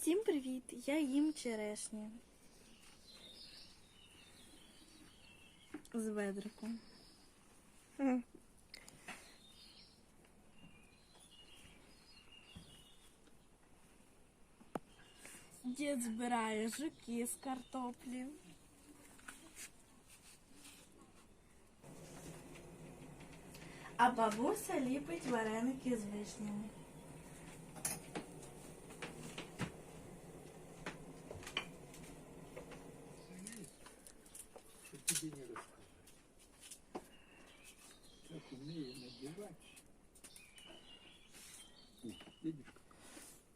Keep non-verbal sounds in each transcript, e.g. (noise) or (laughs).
Всім привіт! Я їм черешні. З ведриком. Дід збирає жуки з картоплі. А бабуся ліпить вареники з вишнями. Щоб тобі не розказати. Так умеє надівати. О, Видиш,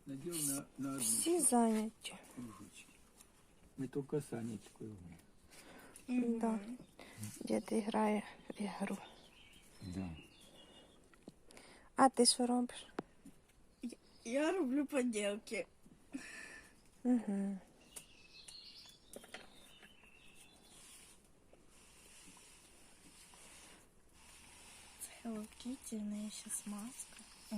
надел на, на одну Всі зайняті. кружечку. Ми тільки Санечкою вміємо. Да. Дід грає в ігру. Да. А ти що робиш? Я роблю поділки. Угу. Hello Kitty, в неї ще смазка. О.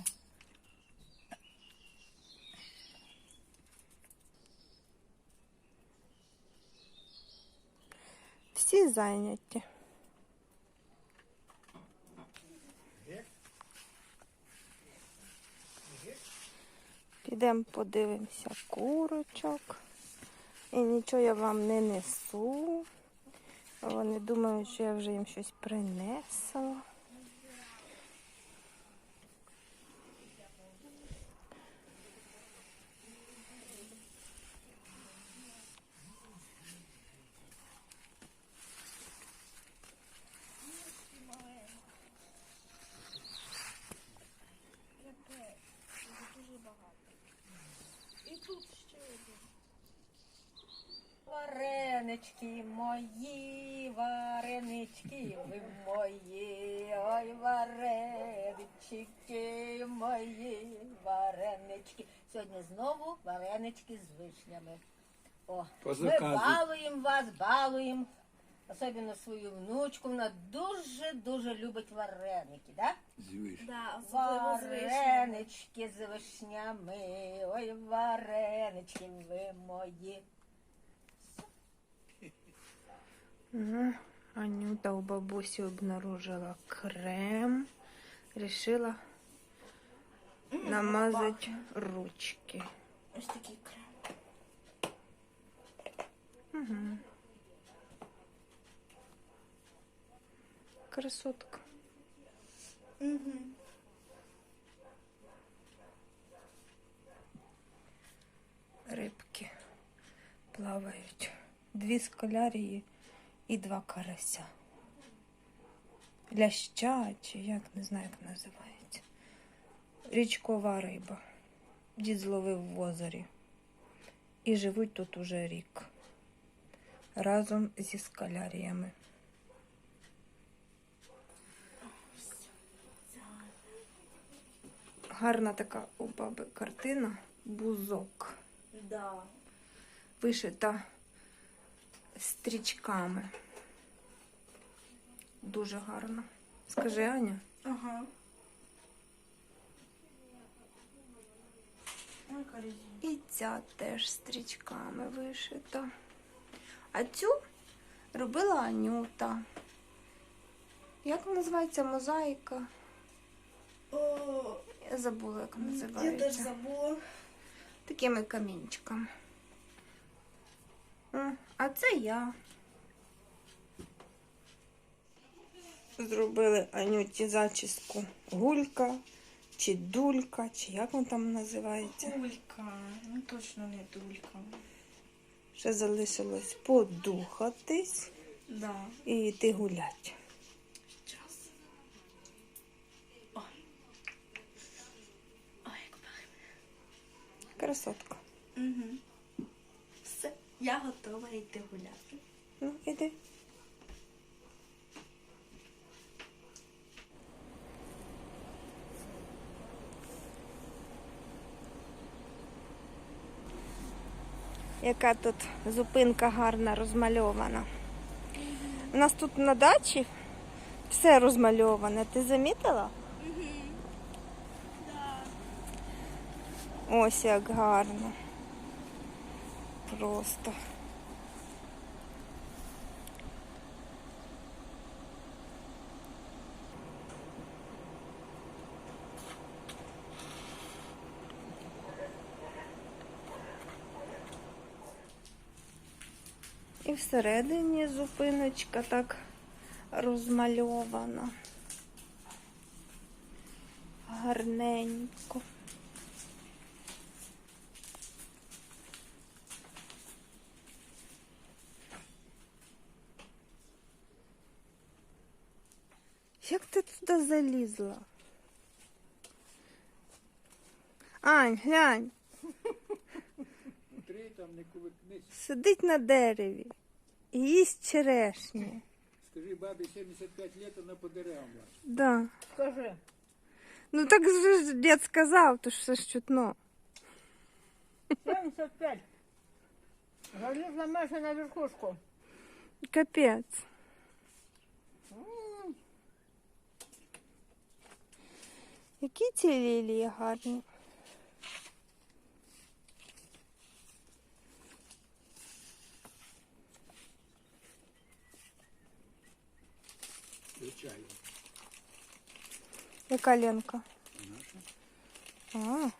Всі зайняті. Підемо подивимося курочок. І нічого я вам не несу. Вони думають, що я вже їм щось принесла. Варенички мої, варенички ви мої, ой, варенички мої, варенички. Сьогодні знову варенички з вишнями. О, ми балуємо вас, балуємо. Особливо свою внучку, вона дуже-дуже любить вареники, так? Да, з вишнями. Варенички з вишнями, ой, варенички ви мої. Угу. Анюта у бабусі обнаружила крем. Рішила намазати ручки. Ось такий крем. Угу. Красотка. Угу. Рибки плавають. Дві скалярії і два карася. Ляща, чи як не знаю, як називається. Річкова риба. Дід зловив в озері. І живуть тут уже рік. Разом зі скаляріями. Гарна така у баби картина. Бузок. Да. Вишита стрічками. Дуже гарно. Скажи, Аня. Ага. Резина. І ця теж стрічками вишита. А цю робила Анюта. Як називається мозаїка? О, Я забула, як називається. я теж забула. Такими камінчиками. А це я. Зробили Анюті зачіску гулька, чи дулька, чи як вона там називається. Дулька. Ну точно не дулька. Ще залишилось подухатись Да. і йти. Час. Ой. Ой, як пахне. Красотка. Угу. Все, я готова йти гуляти. Ну, іди. Яка тут зупинка гарна розмальована. У нас тут на дачі все розмальоване. Ти замітила? Ось як гарно. просто. І всередині зупиночка так розмальована. Гарненько. Як ти туди залізла? Ань, глянь, там не кувикнись. сидить на дереві і їсть черешні. Скажи, бабі 75 лет, вона по деревам лазить. Да. Скажи, Ну так же ж дід сказав, то ж все ж чутно. 75. Залізла майже на верхушку. Капець. Які ці лілії гарні. Звичайно. Яка Ленка? Наша. А,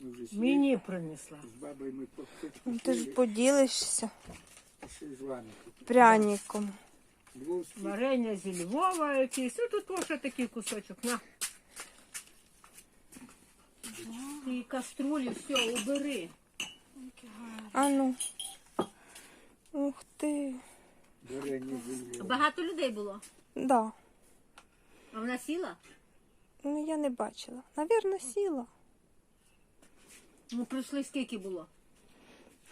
Ми вже сіли Мені принесла. з бабою ми по ну ти ж поділишся пішли з вами. пряником. Львовський. Варення зі Львова якийсь. Ну тут лише такий кусочок. На. І каструлі, все, убери. А ну. Ух ти. Багато людей було. Да. А вона сіла? Ну я не бачила. Навірно, сіла. Ну прийшли скільки було?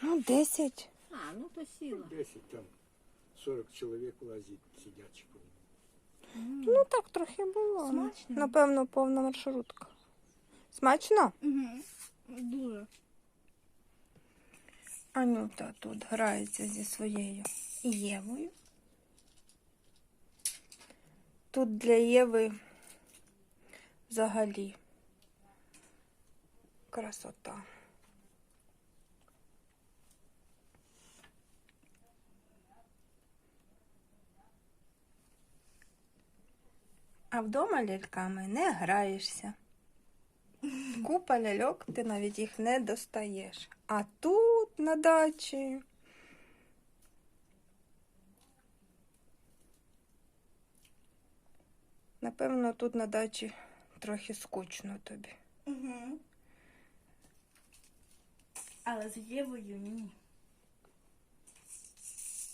Ну, 10. А, ну то сіла. 10 там 40 чоловік лазить, сидять. Ну так трохи було. Смачно. Напевно, повна маршрутка. Смачно? Угу. Дуже. Анюта тут грається зі своєю Євою. Тут для Єви взагалі красота. А вдома ляльками не граєшся. Купа ляльок, ти навіть їх не достаєш. А тут на дачі. Напевно, тут на дачі трохи скучно тобі. Угу. Але з Євою ні.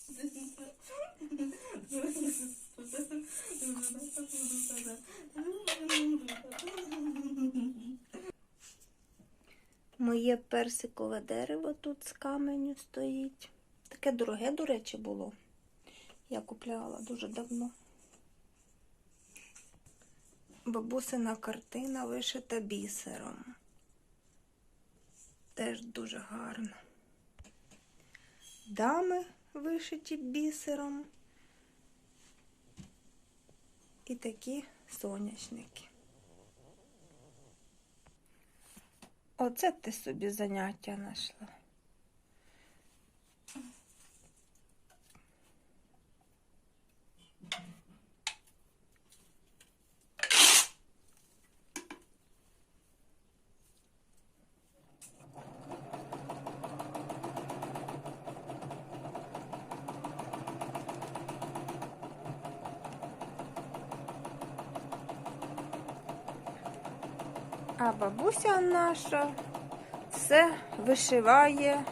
(laughs) Моє персикове дерево тут з каменю стоїть. Таке дороге, до речі, було. Я купляла дуже давно. Бабусина картина вишита бісером. Теж дуже гарно. Дами вишиті бісером. І такі соняшники. Оце ти собі заняття знайшла. А бабуся наша все вишиває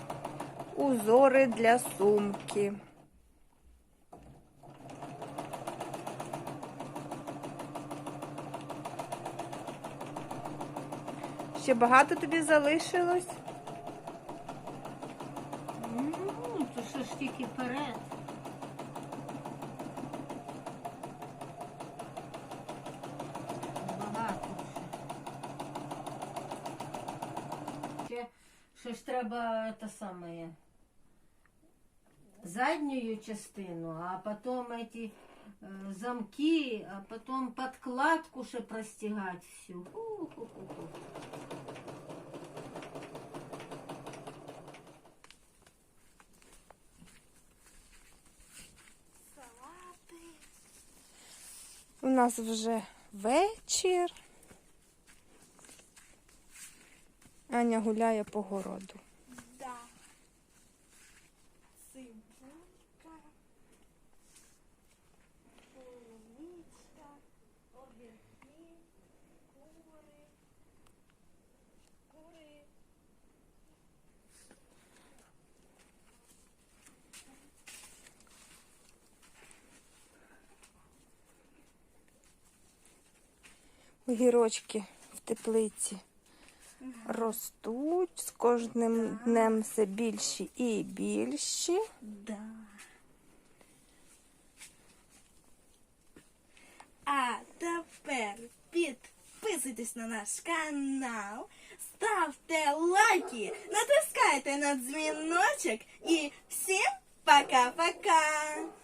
узори для сумки. Ще багато тобі залишилось? Ну, то що ж тільки вперед. Щось треба та саме заднюю частину, а потом эти е, замки, а потім подкладку ще простягать всю. У -ху -ху -ху. У нас вже вечір. Аня гуляє по городу. Да. Цибулька. Полуничка. Огірки. Кури. Кури. Огірочки в теплиці ростуть з кожним днем все більші і більші. Да. А тепер підписуйтесь на наш канал, ставте лайки, натискайте на дзвіночок і всім пока-пока!